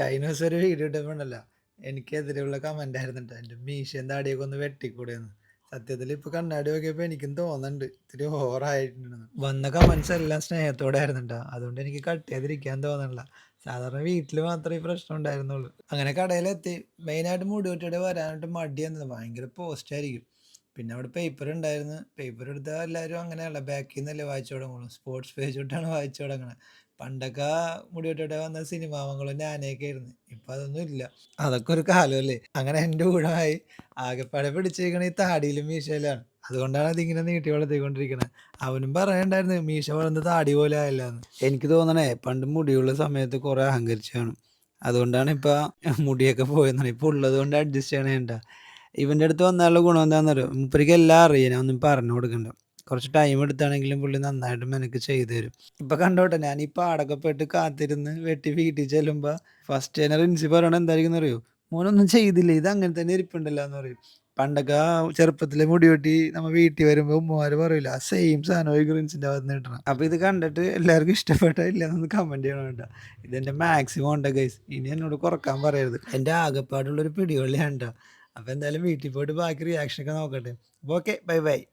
കഴിഞ്ഞ ദിവസം ഒരു വീഡിയോ ഇട്ടപ്പോണ്ടല്ല എനിക്കെതിരെയുള്ള കമന്റ് ആയിരുന്നു എന്റെ മീശയും താടിയൊക്കെ ഒന്ന് വെട്ടിക്കൂടെയെന്ന്. സത്യത്തിൽ ഇപ്പൊ കണ്ണാടി നോക്കിയപ്പോ എനിക്കും തോന്നുന്നുണ്ട് ഇത്തിരി ഓവറായിട്ടുണ്ടെന്ന്. വന്ന കമന്റ്സ് എല്ലാം സ്നേഹത്തോടെ ആയിരുന്നുണ്ടോ അതുകൊണ്ട് എനിക്ക് കട്ട് ചെയ്തിരിക്കാൻ തോന്നണില്ല. സാധാരണ വീട്ടിൽ മാത്രമേ പ്രശ്നം ഉണ്ടായിരുന്നുള്ളൂ. അങ്ങനെ കടയിലെത്തി. മെയിനായിട്ട് മുടി വെട്ടിയിട്ട് വരാനായിട്ട് മടിയായിരുന്നു. ഭയങ്കര പോസ്റ്റ് ആയിരിക്കും. പിന്നെ അവിടെ പേപ്പർ ഉണ്ടായിരുന്നു. പേപ്പർ എടുത്താൽ എല്ലാവരും അങ്ങനെയല്ല ബാക്കിൽ നിന്നല്ലേ വായിച്ചു തുടങ്ങുള്ളൂ. സ്പോർട്സ് പേജ് തൊട്ടാണ് വായിച്ചു തുടങ്ങണത്. പണ്ടൊക്കെ മുടി വന്ന സിനിമാമങ്ങളും ഞാനൊക്കെ ആയിരുന്നു. ഇപ്പൊ അതൊന്നും ഇല്ല. അതൊക്കെ ഒരു കാലമല്ലേ. അങ്ങനെ എന്റെ ഊഴമായി. ആകെപ്പാടെ പിടിച്ചിരിക്കണ ഈ താടിയിലും മീശയിലാണ്. അതുകൊണ്ടാണ് അതിങ്ങനെ നീട്ടി വളർത്തിക്കൊണ്ടിരിക്കുന്നത് അവനും പറയണ്ടായിരുന്നു മീശ വളർന്ന് താടി പോലെ ആയല്ലോന്ന്. എനിക്ക് തോന്നണേ പണ്ട് മുടിയുള്ള സമയത്ത് കുറേ അഹങ്കരിച്ചാണ് അതുകൊണ്ടാണ് ഇപ്പൊ മുടിയൊക്കെ പോയെന്നാണ്. ഇപ്പൊ ഉള്ളത് കൊണ്ട് അഡ്ജസ്റ്റ് ചെയ്യണേണ്ട. ഇവന്റെ അടുത്ത് വന്നാലുള്ള ഗുണം എന്താണെന്നറിയോ? മൂപ്പരിക്ക് എല്ലാം അറിയാം. ഞാൻ ഒന്നും പറഞ്ഞു കൊടുക്കണ്ട. കുറച്ച് ടൈം എടുത്താണെങ്കിലും പുള്ളി നന്നായിട്ട് മെനക്ക് ചെയ്തു തരും. ഇപ്പം കണ്ടോട്ടെ ഞാൻ ഈ പോയിട്ട് കാത്തിരുന്ന് വെട്ടി വീട്ടിൽ ചെല്ലുമ്പോൾ ഫസ്റ്റ് തന്നെ റിൻസി പറയണത് എന്തായിരിക്കും അറിയോ? മോനൊന്നും ചെയ്തില്ല ഇത് അങ്ങനെ തന്നെ ഇരിപ്പുണ്ടല്ലോ എന്ന് പറയും. പണ്ടൊക്കെ ആ ചെറുപ്പത്തിലെ മുടി വെട്ടി നമ്മൾ വീട്ടിൽ വരുമ്പോൾ ഉമ്മമാർ പറയില്ല ആ സെയിം സാധനമായിരിക്കും റിൻസിന്റെ ഭാഗത്തുനിന്ന് കിട്ടണം അപ്പോൾ ഇത് കണ്ടിട്ട് എല്ലാവർക്കും ഇഷ്ടപ്പെട്ടോ ഇല്ലെന്നൊന്ന് കമന്റ് ചെയ്യണം കേട്ടോ. ഇതെന്റെ മാക്സിമം ഉണ്ട് ഗൈസ്. ഇനി എന്നോട് കുറയ്ക്കാൻ പറയരുത്. എന്റെ ആകെപ്പാടുള്ളൊരു ഒരു പിടിവള്ളിയാണ് അപ്പൊ എന്തായാലും വീട്ടിൽ പോയിട്ട് ബാക്കി റിയാക്ഷൻ ഒക്കെ നോക്കട്ടെ. Okay bye bye.